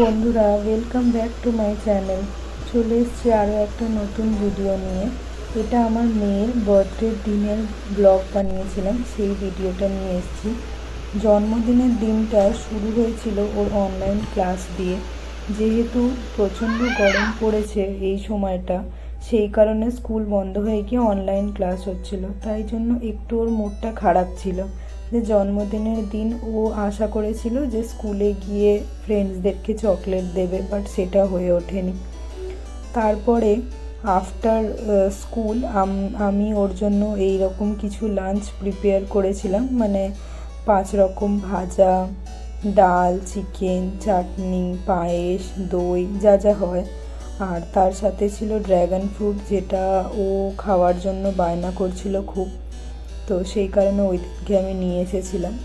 বন্ধুরা welcome back to my channel চলে এসছি আরও একটা নতুন ভিডিও নিয়ে। এটা আমার মেয়ের বার্থডের দিনের ব্লগ বানিয়েছিলাম, সেই ভিডিওটা নিয়ে এসেছি। জন্মদিনের দিনটা শুরু হয়েছিল ওর অনলাইন ক্লাস দিয়ে। যেহেতু প্রচণ্ড গরম পড়েছে এই সময়টা, সেই কারণে স্কুল বন্ধ হয়ে গিয়ে অনলাইন ক্লাস হচ্ছিল। তাই জন্য একটু ওর মুডটা খারাপ ছিল। যে জন্মদিনের দিন ও আশা করেছিল যে স্কুলে গিয়ে ফ্রেন্ডসদেরকে চকলেট দেবে বাট সেটা হয়ে ওঠেনি। তারপরে আফটার স্কুল আমি ওর জন্য এই রকম কিছু লাঞ্চ প্রিপেয়ার করেছিলাম। মানে পাঁচ রকম ভাজা, ডাল চিকেন চাটনি পায়েস, দই, যা যা হয়। আর তার সাথে ছিল ড্র্যাগন ফ্রুট যেটা ও খাওয়ার জন্য বায়না করছিল খুব। তো সেই কারণে ওই দিনকে আমি নিয়ে এসেছিলাম।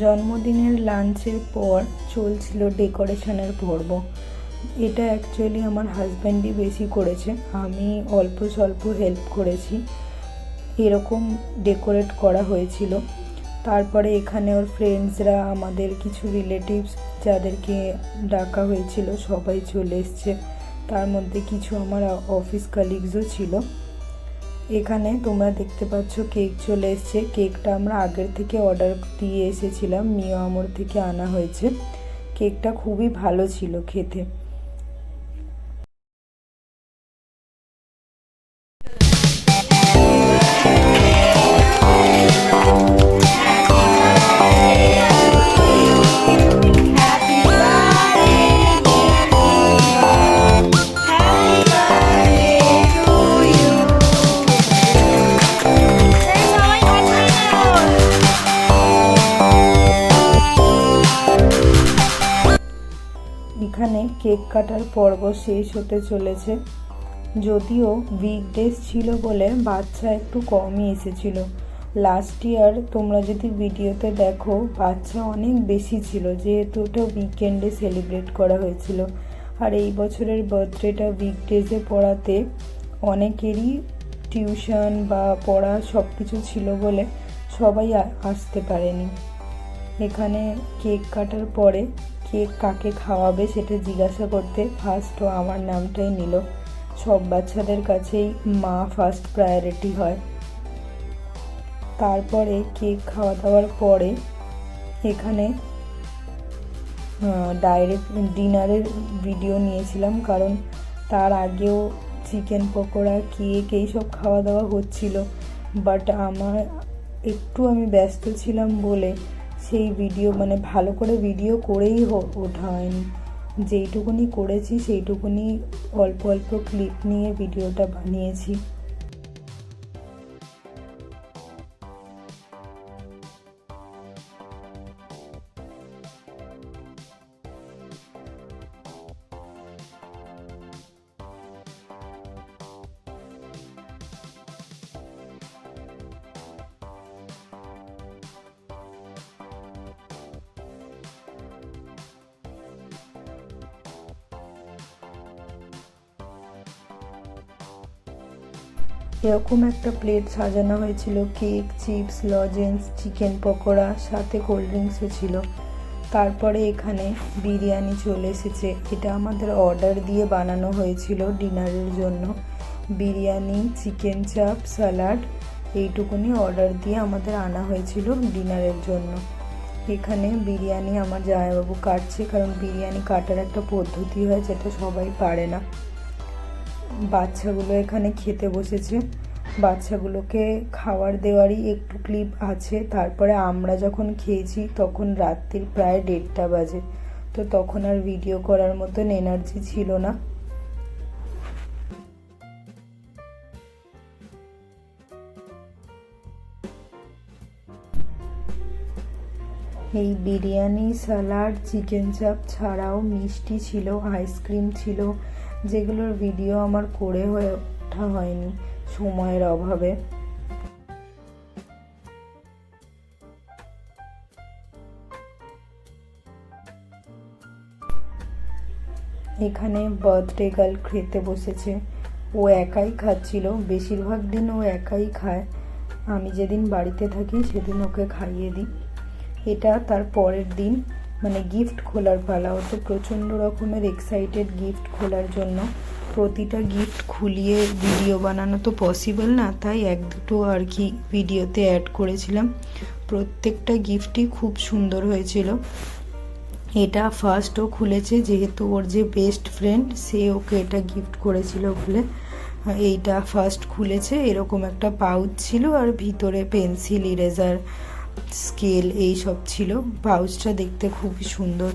জন্মদিনের লাঞ্চের পর চলছিল ডেকোরেশনের পর্ব। এটা অ্যাকচুয়ালি আমার হাজব্যান্ডই বেশি করেছে। আমি অল্প স্বল্প হেল্প করেছি। এরকম ডেকোরেট করা হয়েছিল। তারপরে এখানে ওর ফ্রেন্ডসরা আমাদের কিছু রিলেটিভস যাদেরকে ডাকা হয়েছিল, সবাই চলে এসছে। তার মধ্যে কিছু আমার অফিস কালিগসও ছিল। এখানে তোমরা দেখতে পাচ্ছ কেক চলে এসছে। কেকটা আমরা আগের থেকে অর্ডার দিয়ে এসেছিলাম। মিও আমর থেকে আনা হয়েছে। কেকটা খুবই ভালো ছিল খেতে। এখানে কেক কাটার পর্ব শেষ হতে চলেছে। যদিও উইকডেজ ছিল বলে বাচ্চা একটু কমই এসেছিল। লাস্ট ইয়ার তোমরা যদি ভিডিওতে দেখো, বাচ্চা অনেক বেশি ছিল, যেহেতু ওটা উইকেন্ডে সেলিব্রেট করা হয়েছিল। আর এই বছরের বার্থডেটা উইকডেজে পড়াতে অনেকেরই টিউশন বা পড়া সব কিছু ছিল বলে সবাই আসতে পারেনি। এখানে কেক কাটার পরে কেক কাকে খাওয়াবে সেটা জিজ্ঞাসা করতে ফার্স্ট ও আমার নামটাই নিল। সব বাচ্চাদের কাছেই মা ফার্স্ট প্রায়োরিটি হয়। তারপরে কেক খাওয়া দাওয়ার পরে এখানে ডাইরেক্ট ডিনারের ভিডিও নিয়েছিলাম কারণ তার আগেও চিকেন পকোড়া কেক এইসব খাওয়া দাওয়া হচ্ছিল। বাট আমার একটু আমি ব্যস্ত ছিলাম বলে সেই ভিডিও মানে ভালো করে ভিডিও করেই ওঠা হয়নি যেইটুকুনি করেছি, সেইটুকুনি অল্প অল্প ক্লিপ নিয়ে ভিডিওটা বানিয়েছি। এরকম একটা প্লেট সাজানো হয়েছিল cake chips lozenges chicken pakora, সাথে কোল্ড ড্রিঙ্কসও ছিল। তারপরে এখানে বিরিয়ানি চলে এসেছে। এটা আমাদের অর্ডার দিয়ে বানানো হয়েছিল ডিনারের জন্য। বিরিয়ানি চিকেন চাপ স্যালাড এইটুকুনি অর্ডার দিয়ে আমাদের আনা হয়েছিল ডিনারের জন্য। এখানে বিরিয়ানি আমার জামাইবাবু কাটছে, কারণ বিরিয়ানি কাটার একটা পদ্ধতি হয় যেটা সবাই পারে না। বাচ্চাগুলো এখানে খেতে বসেছে। বাচ্চাগুলোকে খাবার দেওয়ারই একটু ক্লিপ আছে। তারপরে আমরা যখন খেয়েছি, তখন রাত্রির প্রায় দেড়টা বাজে। তো তখন আর ভিডিও করার মতন এনার্জি ছিল না। এই বিরিয়ানি স্যালাড চিকেন চাপ ছাড়াও মিষ্টি ছিল আইসক্রিম ছিল। যেগুলোর ভিডিও আমার করে হয়ে ওঠা হয়নি সময়ের অভাবে। এখানে বার্থডে গার্ল খেতে বসেছে। ও একাই খাচ্ছিল, বেশিরভাগ দিন ও একাই খায়। আমি যেদিন বাড়িতে থাকি সেদিন ওকে খাইয়ে দিই। এটা তার পরের দিন। মানে গিফট খোলার পালা। ও তো প্রচণ্ড রকমের এক্সাইটেড গিফট খোলার জন্য। প্রতিটা গিফট খুলিয়ে ভিডিও বানানো তো পসিবল না, তাই এক দুটো আর কি ভিডিওতে অ্যাড করেছিলাম। প্রত্যেকটা গিফটই খুব সুন্দর হয়েছিল। এটা ফার্স্টও খুলেছে যেহেতু ওর যে বেস্ট ফ্রেন্ড সে ওকে এটা গিফট করেছিল বলে। এইটা ফার্স্ট খুলেছে, এরকম একটা পাউচ ছিল আর ভিতরে পেন্সিল ইরেজার স্কেল এই সব ছিল। পাউচটা দেখতে খুবই সুন্দর।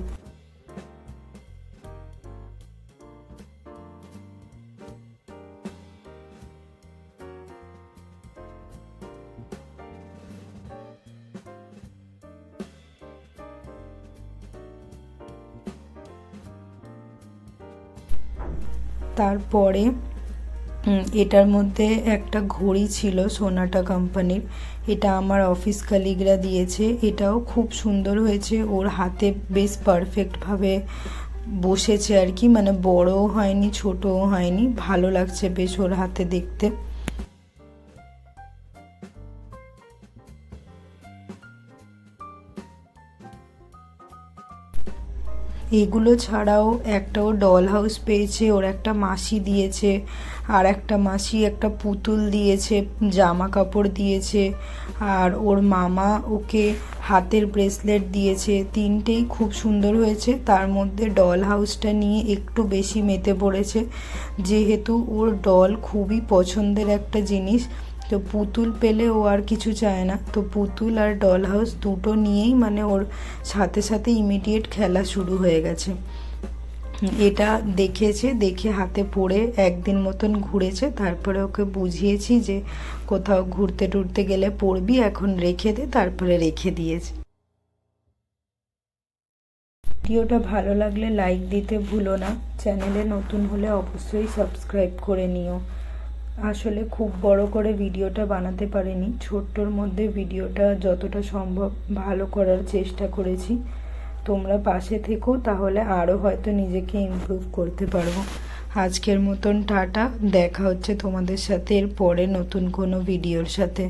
তারপরে এটার মধ্যে একটা ঘড়ি ছিল সোনাটা কোম্পানির। এটা আমার অফিস কালিগরা দিয়েছে। এটাও খুব সুন্দর হয়েছে। ওর হাতে বেশ পারফেক্টভাবে বসেছে আর কি। মানে বড়ও হয়নি, ছোটও হয়নি। ভালো লাগছে বেশ ওর হাতে দেখতে। এগুলো ছাড়াও একটাও ডল হাউস পেয়েছে, ওর একটা মাসি দিয়েছে, আর একটা মাসি একটা পুতুল দিয়েছে, জামা কাপড় দিয়েছে, আর ওর মামা ওকে হাতের ব্রেসলেট দিয়েছে। তিনটেই খুব সুন্দর হয়েছে, তার মধ্যে ডল হাউসটা নিয়ে একটু বেশি মেতে পড়েছে। যেহেতু ওর ডল খুবই পছন্দের একটা জিনিস তো পুতুল পেলে ও আর কিছু চায় না। তো পুতুল আর ডল হাউস দুটো নিয়েই মানে ওর সাথে সাথে ইমিডিয়েট খেলা শুরু হয়ে গেছে। এটা দেখেছে, দেখে হাতে পড়ে একদিন মতন ঘুরেছে। তারপরে ওকে বুঝিয়েছি যে কোথাও ঘুরতে টুরতে গেলে পড়বি, এখন রেখে দে, তারপরে রেখে দিয়েছে। ভিডিওটা ভালো লাগলে লাইক দিতে ভুলো না। চ্যানেলে নতুন হলে অবশ্যই সাবস্ক্রাইব করে নিও। আসলে খুব বড় করে ভিডিওটা বানাতে পারিনি। ছোট্টর মধ্যে ভিডিওটা যতটা সম্ভব ভালো করার চেষ্টা করেছি। তোমরা পাশে থেকো, তাহলে আরও হয়তো নিজেকে ইমপ্রুভ করতে পারব। আজকের মতন টাটা, দেখা হচ্ছে তোমাদের সাথে এর পরে নতুন কোনো ভিডিওর সাথে।